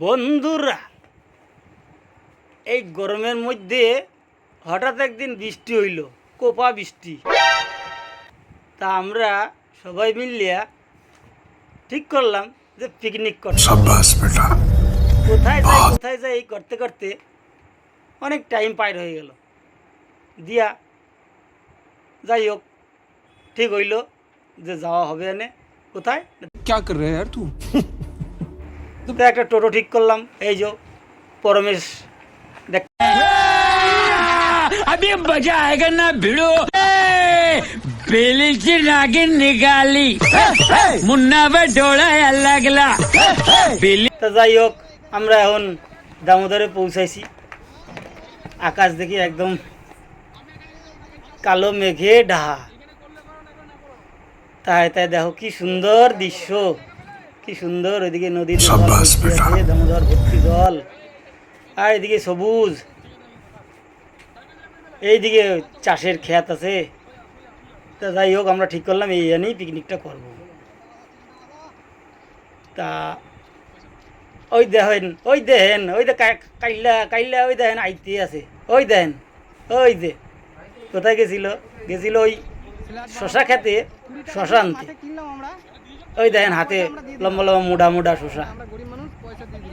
বন্ধুরা এই গরমের মধ্যে হঠাৎ একদিন বৃষ্টি হইল কোপা বৃষ্টি তা আমরা সবাই মিলিয়া ঠিক করলাম যে পিকনিক করব शाबाश बेटा কোথায় যাই কোথায় যাই এই করতে করতে অনেক টাইম পার হয়ে গেল দিয়া যাই হোক ঠিক হইল যে যাওয়া হবে এনে কোথায় क्या कर रहे हैं यार तू তো একটা টোটো ঠিক করলাম এই যে পরমেশ দেখ अभी मजा आएगा ना भिड़ो बेली की नागिन निकाली मुन्ना पे डोला लगला बेली তো যাই হোক আমরা এখন দামোদরে পৌঁছাইছি আকাশ দেখি একদম কালো মেঘে ঢাহা তাই তাই দেখো কি সুন্দর দৃশ্য কি সুন্দর ওইদিকে নদীর জল ভর্তি দামোদর ভর্তি জল আর এদিকে সবুজ। এইদিকে চাষের ক্ষেত আছে। তা যাই হোক আমরা ঠিক করলাম এই জন্যই পিকনিকটা করব। তা ওই দেখেন ওই দেখেন ওই দে কাইল্লা কাইল্লা ওই দেখেন আইতে আছে। ওই দেখেন ওই যে কোথায় গেছিল? গেছিল ওই শশা খেতে শশা আনতে। ওই দেখেন হাতে লম্বা লম্বা মোটা মোটা শশা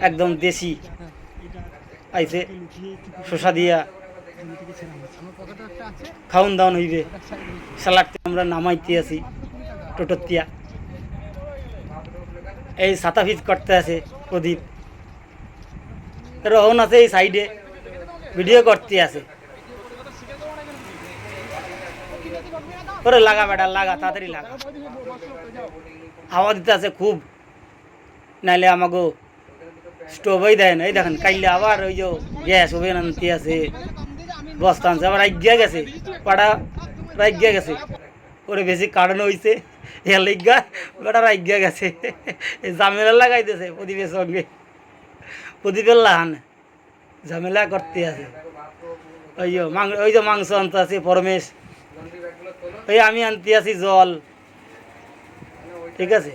একদম দেশি। আইছে শশা দিয়া খাউন দাউন হইবে। সালাড আমরা নামাইতে আছি টোটোতিয়া এই ছাতা ফিজ করতে আছে প্রদীপ। রহন আছে এই সাইডে, ভিডিও করতে আছে। ওরে লাগা বেটা, লাগা, তাড়াতাড়ি লাগা। হাওয়া দিতে আছে খুব। নাইলে আমাকে স্টোভই দেয় না। এই দেখেন, কাইলে আবার ওই যে গ্যাস ওভেন আনতে আছে। বস্তা আনছে, আবার রাজ্ঞা গেছে। পাড়া রাজ্ঞা গেছে। ওরে বেশি কারণ হইছে। এর লিগা বেটা রাজ্ঞা গেছে। ঝামেলা লাগাইতেছে প্রদীপের সঙ্গে। প্রদীপের লাহান ঝামেলা করতে আছে। ওই যে ওই যে মাংস আনতে আছে পরমেশ। ওই আমি আনতে আছি জল। ঠিক আছে?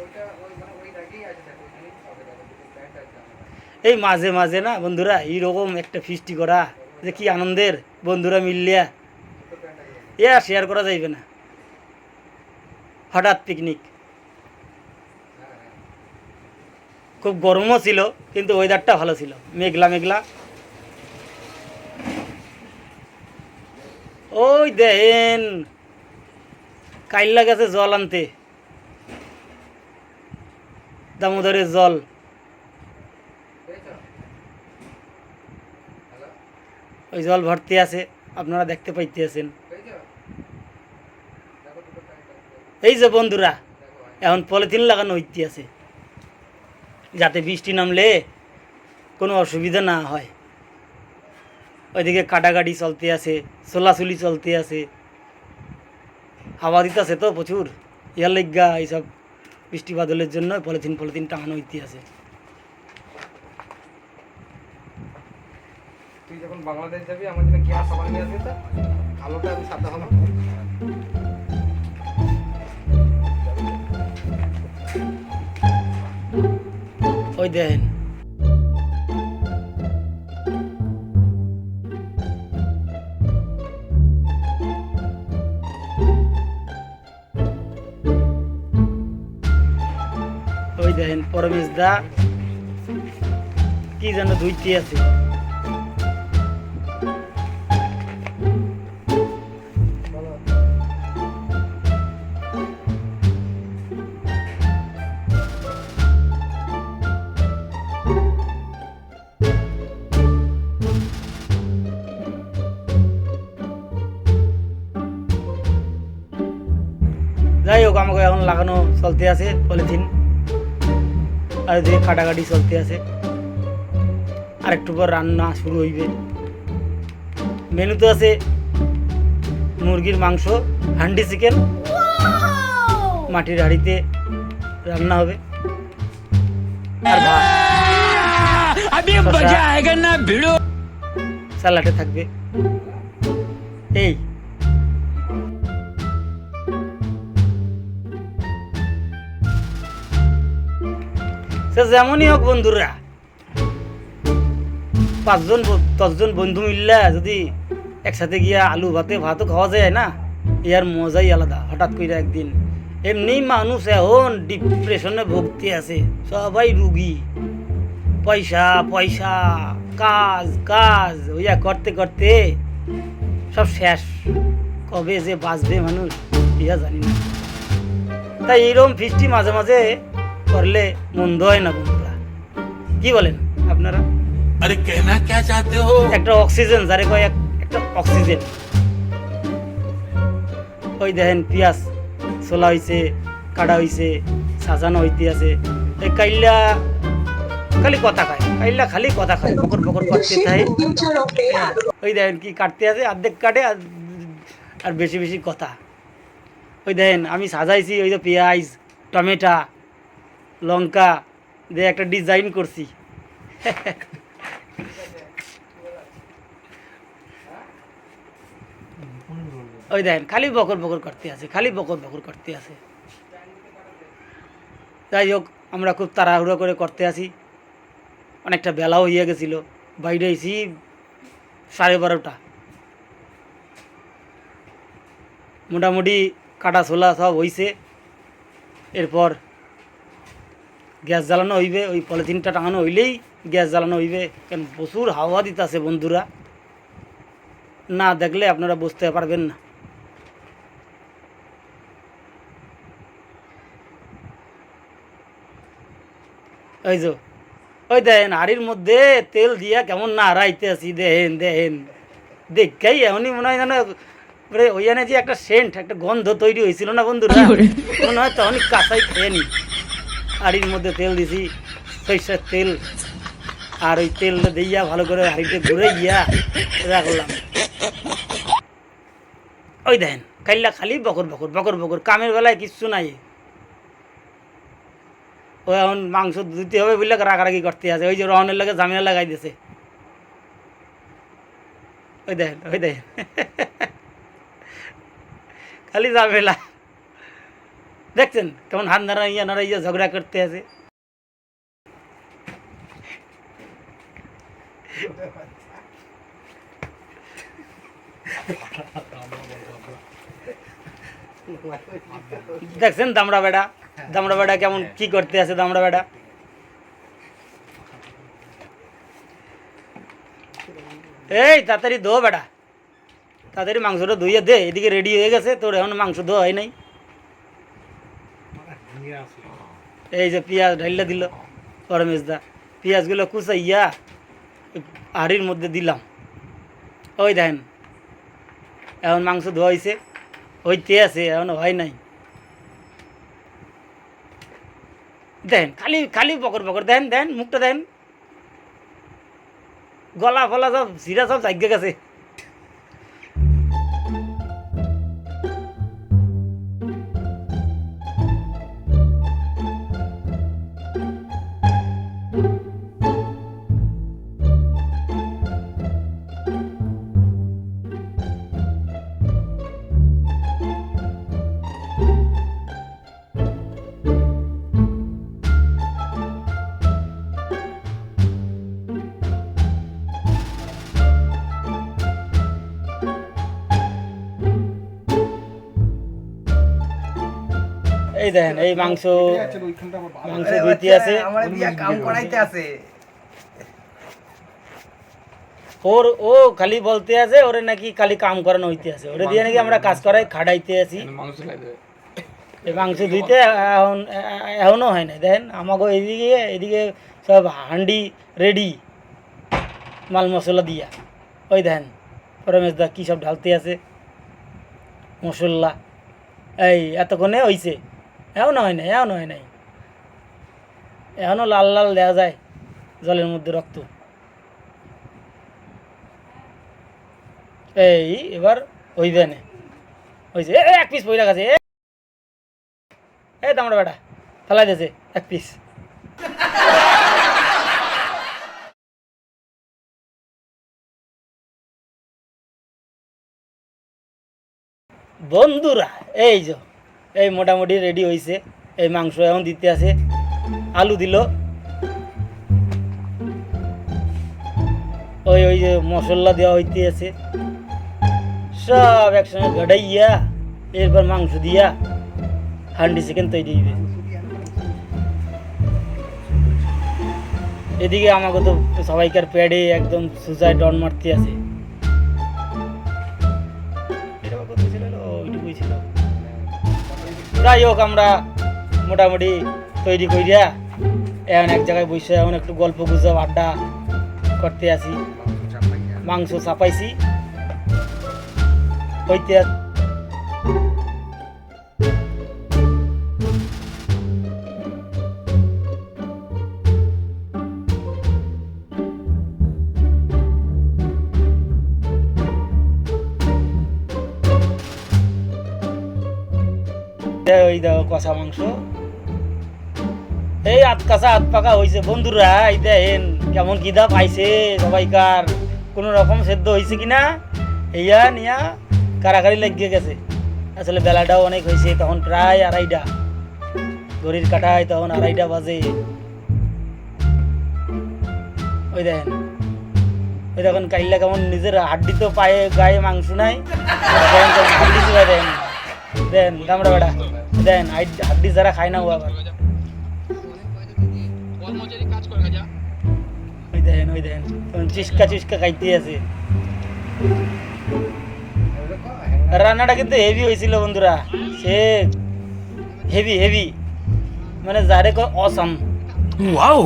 এই মাঝে মাঝে না বন্ধুরা, এইরকম একটা ফিস্টি করা, যে কি আনন্দের, বন্ধুরা মিললিয়া এ শেয়ার করা যাইবে না। হঠাৎ পিকনিক খুব গরমও ছিল, কিন্তু ওয়েদারটা ভালো ছিল। মেঘলা মেঘলা। ওই দেখেন কাইল্লা গেছে জল আনতে। দামোদরের জল। ওই জল ভর্তি আছে, আপনারা দেখতে পাইতে আছেন এই যে বন্ধুরা, এখন পলিথিন লাগানো হইতে আছে। যাতে বৃষ্টি নামলে কোনো অসুবিধা না হয়। ওইদিকে কাটাকাটি চলতে আছে, চলাচলি চলতে আছে। হাওয়া দিতেছে তো প্রচুর। ইয়ার লেগা এইসব বৃষ্টি বাদলের জন্য পলিথিন পলিথিন টাঙানো ইতিহাসে তুই যখন বাংলাদেশ যাবি আমার জন্য গ্যাস আবার নিয়ে আসবি তো? আলোটা আমি সাদা হলাম। ওই দেখেন দেখেন পরমেশ দা কি যেন ধুইতে আছে। যাই হোক, আমাকে এখন লাগানো চলতে আছে, পলিথিন। আর এদিকে কাটাকাটি চলতে আছে। আর একটু পর রান্না শুরু হইবে। মেনুতে আছে মুরগির মাংস হান্ডি চিকেন মাটির হাড়িতে রান্না হবে। আর স্যালাডে থাকবে। এই সে যেমনই হোক বন্ধুরা। পাঁচজন দশজন বন্ধু মিললে যদি একসাথে গিয়া আলু ভাতে, ভাতও খাওয়া যায় না, ইয়ার মজাই আলাদা, হঠাৎ করে একদিন। এমনি মানুষ এখন ডিপ্রেশনে ভুগতে আছে, সবাই রুগী। পয়সা পয়সা, কাজ কাজ, ওইয়া করতে করতে সব শেষ। কবে যে বাঁচবে মানুষ ইয়া জানি না। তাই এইরকম ফিস্টি মাঝে মাঝে করলে মন্দ হয় না বন্ধুরা। কি বলেন আপনারা? আরে কেনা কে চাতে হো? একটা অক্সিজেন যারে কয় একটা অক্সিজেন ওই দেখেন পিঁয়াজ ছোলা হইছে কাটা হইছে সাজানো হইতে আছে। এই কাইল্লা খালি কথা খায় কাইল্লা খালি কথা খায় বকর বকর করতে থাকে। ওই দেখেন কি কাটতে আছে অর্ধেক কাটে আর বেশি বেশি কথা। ওই দেখেন আমি সাজাইছি ওই তো পেঁয়াজ টমেটা লঙ্কা দিয়ে একটা ডিজাইন করছি। ওই দেখেন, খালি বকর বকর করতে আছে, খালি বকর বকর করতে আছে। যাই হোক, আমরা খুব তাড়াহুড়ো করে করতে আসি অনেকটা বেলাও হইয়া গেছিল। বাইরে এসি সাড়ে বারোটা। মোটামুটি কাটা ছোলা সব হইছে। এরপর গ্যাস জ্বালানো হইবে ওই পলিথিনটা টাঙানো হইলেই গ্যাস জ্বালানো হইবে। কেন প্রচুর হাওয়া দিতেছে বন্ধুরা। না দেখলে আপনারা বুঝতে পারবেন না। ওই যে ওই দেখেন হাড়ির মধ্যে তেল দিয়া কেমন না হারাইতে আছি দেখেন দেখেন। দেখাই এমনই মনে হয় যেন ওইখানে যে একটা সেন্ট একটা গন্ধ তৈরি হয়েছিল না বন্ধুরা? মনে হয় তখনই কাঁচাই খেয়ে নি। হাড়ির মধ্যে তেল দিছি, সরিষার তেল। আর ওই তেল দিয়া ভালো করে হাড়িতে ঘুরে গিয়া রাখলাম ওই দেখেন, কাইল্লা খালি বকর বকর বকর বকর, কামের বেলায় কিচ্ছু নাই। ও এখন মাংস দিতে হবে বললে রাগারাগি করতে আছে, ওই যে রহনের লাগে জামিনা লাগাই দিয়েছে ওই দেখেন ওই দেখেন। খালি ঝামেলা। দেখছেন কেমন হাত নাড়াইয়া নাড়াইয়া ঝগড়া করতে আছে। দেখছেন দামড়া বেড়া? দামড়া বেড়া কেমন কি করতে আছে দামড়া বেড়া? এই, তাড়াতাড়ি দো বেড়া। তাড়াতাড়ি মাংসটা ধুইয়ে দে, এদিকে রেডি হয়ে গেছে, তোর এখন মাংস ধোয়া হয় নাই। এই যে পেঁয়াজ ঢাইলা দিল পরমেশদা পেঁয়াজগুলো কুচাইয়া হাঁড়ির মধ্যে দিলাম। ওই দেখেন, এখন মাংস ধোয়া হয়েছে হইতে আছে, এখন হয় নাই। দেন খালি খালি বকর বকর দেন দেন মুখটা দেন গলা ফলা সব, সিরা সব জাগে গেছে। এই দেখেন এই মাংস মাংস ধুইতে আছে। আমার কাম করাইতে আছে। ওর ও খালি বলতে আছে ওরে নাকি খালি কাম করানো হইতে আছে। ওরে দিয়ে নাকি আমরা কাজ করাই খাড়াইতে আছি। মাংস ধুইতে এখন এখনও হয় না দেখেন আমাকে এদিকে এদিকে সব হান্ডি রেডি। মাল মশলা দিয়া। ওই দেখেন রমেশ দা কী সব ঢালতে আছে। মশলা। এই এতক্ষণে হইছে। এখনও হয় নাই এখনও হয় নাই। এখনও লাল লাল দেওয়া যায় জলের মধ্যে রক্ত। এই এবার হইবে না। হইছে এ, এক পিস পইরা গেছে এ, দামড়া বেটা ফেলাই দিয়েছে এক পিস বন্ধুরা এই যে। এই মোটামুটি রেডি হয়েছে এই মাংস এখন দিতে আছে। আলু দিল। ওই ওই যে মশলা দেওয়া হইতে আছে। সব একসঙ্গে ঘাটাইয়া, এরপর মাংস দিয়া হান্ডি চিকেন তৈরি হইবে। এদিকে আমাকে তো সবাইকার প্যাডে একদম সুসাইড ডন মারতে আছে। যাই হোক আমরা মোটামুটি তৈরি করিয়া এখন এক জায়গায় বসে এখন একটু গল্প গুজব, আড্ডা করতে আসি। মাংস চাপাইছি। হইতে ওই দেখো কষা মাংস। এই আত কাঁচা আত পাকা হয়েছে বন্ধুরা, এই দেখেন কেমন কিদা পাইছে সবাইকার। কোনো রকম সেদ্ধ হয়েছে কিনা, এইয়া নিয়া কারাকারি লাগিয়ে গেছে। আসলে বেলাটাও অনেক হয়েছে তখন প্রায় আড়াইটা। ঘড়ির কাটায় তখন আড়াইটা বাজে। ওই দেখেন, ওই দেখুন কাইল্লা কেমন নিজের হাড্ডি তো পায়ে, গায়ে মাংস নাই। দেন দামড়া বেটা দেন হাইড- হাড্ডি যারা খায় না ও আবার ওই দেখেন ওই দেখেন তখন চিস্কা চিস্কা খাইতে আছে রান্নাটা কিন্তু হেভি হয়েছিল বন্ধুরা সে হেভি হেভি মানে যারে কয় অসাম वाओ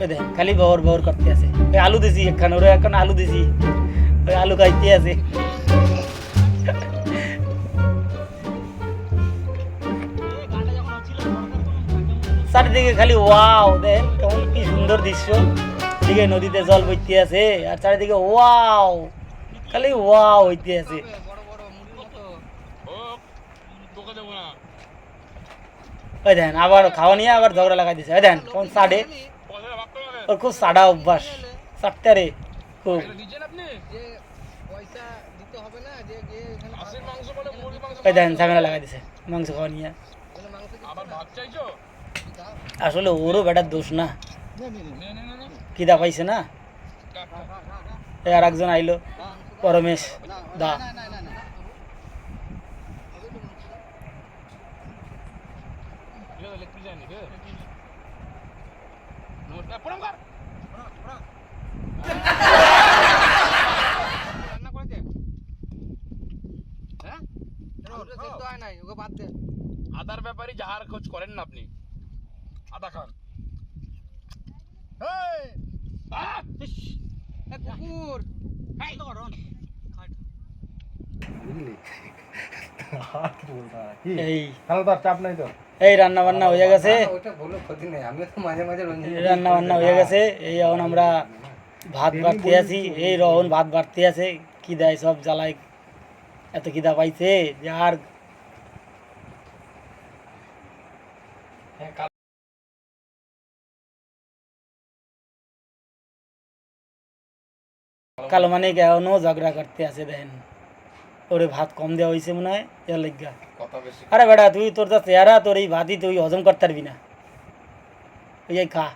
ওই দেখেন খালি বহর বহর করতে আছে। ওই আলু দিছি একখান, ওরা এখন আলু দিছি। ওই আলু খাইতে আছে। চারিদিকে খালি ওয়াও দেন কেমন কি সুন্দর দৃশ্য। এদিকে নদীতে জল বইতে আছে, আর চারিদিকে ওয়াও, খালি ওয়াও হইতে আছে। ওই দেখেন আবার খাওয়া নিয়ে আবার ঝগড়া লাগাই দিছে। ওই দেখেন কেমন সাডে ওর খুব সাডা অভ্যাস সারতে রে খুব যে পয়সা দিতে হবে না যে গিয়ে এখানে ওই দেখেন ঝামেলা লাগাই দিছে মাংস খাওয়া নিয়ে আসলে ওরও বেটার দোষ না কিদা পাইছে না আর একজন আইলো পরমেশ দা রান্না করেছে হ্যাঁ আলুটা সেদ্ধ হয় নাই ওকে বাদ দে আদার ব্যাপারে যাহার খোঁজ করেন না আপনি। আদা খান। আহ! ইস! এ কুকুর! এই তাহলে তো আর চাপ নাই তো? এই রান্না বান্না হয়ে গেছে। ওটা বলো ক্ষতি নেই। আমিও তো মাঝে মাঝে রান্না বান্না হয়ে গেছে। এই এখন আমরা ভাত বাড়তে আছি। এই রহন ভাত বাড়তে আছে। কি দেয় সব জ্বালায়। এত খিদা পাইছে। যে আর কালো মানে এখনও ঝগড়া করতে আছে দেখেন। ওরে ভাত কম দেওয়া হয়েছে মনে হয়। এর লিগা। আরে বেটা তুই তোর যা চেহারা তোর এই ভাতই তুই হজম করতে পারবি না। ওই এই খা।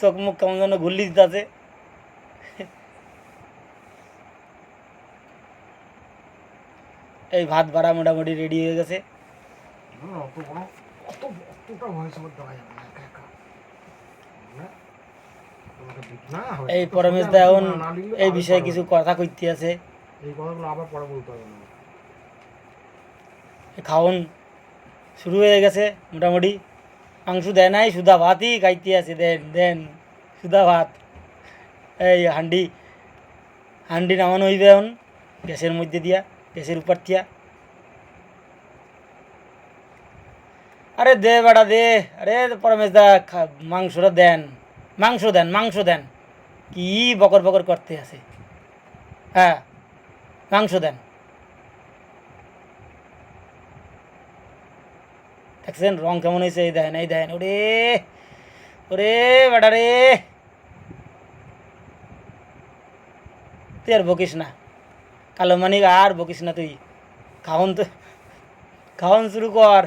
চোখ মুখ কেমন যেন ঘুরলি দিতেছে। এই ভাত ভাড়া মোটামুটি রেডি হয়ে গেছে। অত বড় অত অতটা ভয়েস ওভার দেওয়া যাবে না একা একা। না? তোমাকে দিক না, হবে। এই পরমেশ দা এখন এই বিষয়ে কিছু কথা কইতে আছে। এই কথাগুলো আবার পরে বলতে হবে খাওন, শুরু হয়ে গেছে মোটামুটি। মাংস দেয় নাই, সুদা ভাতই খাইতে আছে, দেন দেন, সুদা ভাত। এই হান্ডি হান্ডি নামানো হইবে এখন, গ্যাসের মধ্যে দিয়া, গ্যাসের উপর দিয়া। আরে দে বেটা, দে, আরে পরমেশ দা মাংসটা দেন, মাংস দেন মাংস দেন। কি বকর বকর করতে আছে। হ্যাঁ। মাংস দেন। দেখছেন, রং কেমন হয়েছে? এই দেখেন এই দেখেন। ওরে ওরে, বেটা রে। তুই আর বকিস না। কালো মানিক আর বকিস না তুই। খাওন তো খাওন শুরু কর।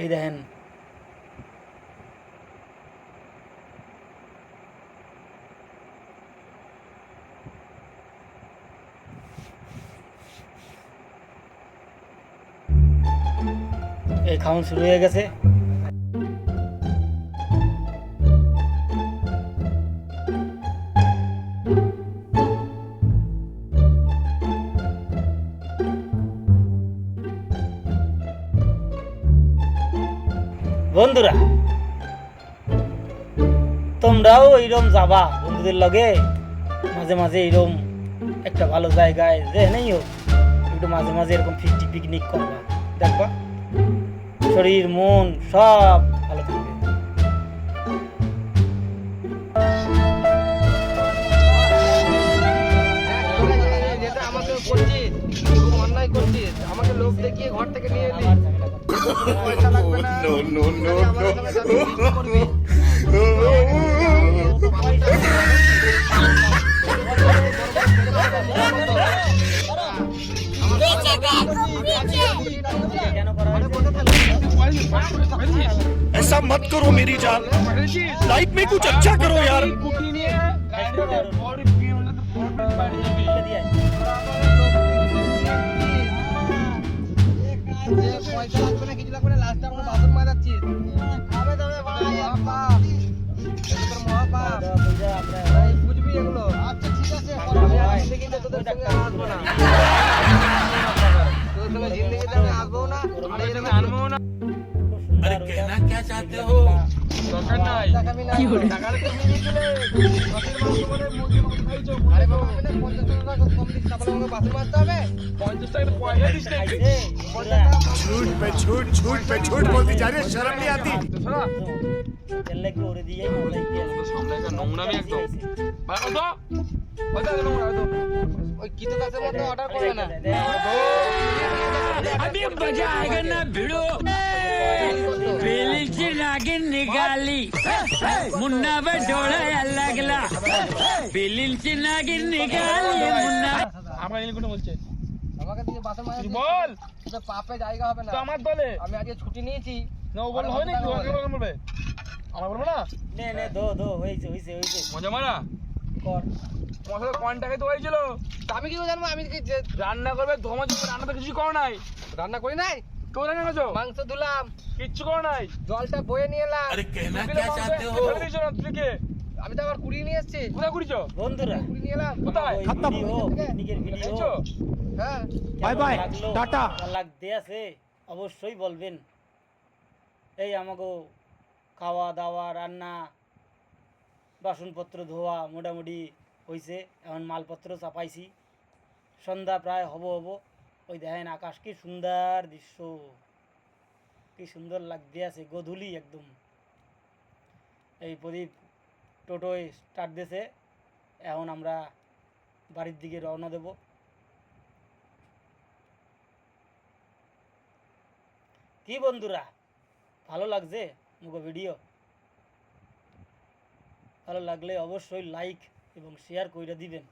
এই দেখেন। এই খাওন শুরু হয়ে গেছে। বন্ধুরা, তোমরাও এইরকম যাবা বন্ধুদের লগে? মাঝে মাঝে এইরকম একটা ভালো জায়গায় যে নেই হোক, একটু মাঝে মাঝে এরকম ফিস্টি পিকনিক করবা। দেখবা? শরীর মন সব ভালো থাকবে। আমাকে করছিস অন্যায় করছিস আমাকে লোক দেখিয়ে ঘর থেকে নিয়ে এলি পয়সা লাগবে না ऐसा मत करो मेरी जान लाइफ में कुछ अच्छा करो यार কুটি নিয়ে গাড়ির বড়ি বিয়ে হলে তো বড় বাড়ি যাবি দিয়ে আয়। যে পয়সা লাগবে না কিছু লাগবে না লাস্টে আমরা বাসন মারাচ্ছিস খাবে দাবে ভাই মহাপাপ এটা তোর মহাপাপ খাওয়া দাওয়া পয়সা আমরা ভাই, বুঝবি এগুলো আচ্ছা ঠিক আছে আমি আর জিন্দগিতে তোদের সঙ্গে আসবো না তোদের সঙ্গে জিন্দগিতে আমি আসবো না আর এরকম আনবো না খুব अरे সুন্দর करना चाहते हो? तो करना है। छूट पे छूट छूट पे छूट बोलती जा रही है शर्म नहीं आती। अभी बजा आएगा ना भिड़ो। बेली से नागिन निकाली मुन्ना पे डोला लगला बेली से नागिन निकाली मुन्ना আমরা এনে কোনে বলছে আমাকে দিয়ে বাসন মারা তুই বল তো পাপে জায়গা হবে না তো আমার বলে আমি আজকে ছুটি নিয়েছি না ও বললে হয় নাকি ও আগে বলবে আমার বলবো না নে নে দো দো হয়েছে হয়েছে হয়েছে মজা মারা কর তোমার সাথে কোন টাকায় তো হয়েছিল তা আমি কি করে জানবো আমি কি যে- রান্না করবে ধোমা যাবে রান্না তো কিছু করো নাই রান্না করি নাই মাংস ধুলাম। কিচ্ছু নাই? জলটা বয়ে নিয়ে এলাম। আরে কেনা কে হো আমি তো আবার কুড়ি নিয়ে এসেছি। কোথায় কুড়িছো বন্ধুরা কুড়ি নিয়ে এলাম। কোথায়? খতম। নিজের ভিডিও হ্যাঁ। বাই বাই টাটা। লাগ আছে? অবশ্যই বলবেন। এই আমাকে খাওয়া দাওয়া রান্না বাসনপত্র ধোয়া মোটামুটি হয়েছে এখন মালপত্র চাপাইছি। সন্ধ্যা প্রায় হব হব। ওই দেখেন আকাশ কি সুন্দর দৃশ্য। কি সুন্দর লাগতে আছে, গধূলি একদম। এই প্রদীপ টোটোয় স্টার্ট দিয়েছে, এখন আমরা বাড়ির দিকে রওনা দেব। কি বন্ধুরা, ভালো লাগছে মুখো ভিডিও ভালো লাগলে অবশ্যই লাইক এবং শেয়ার করে দিবেন।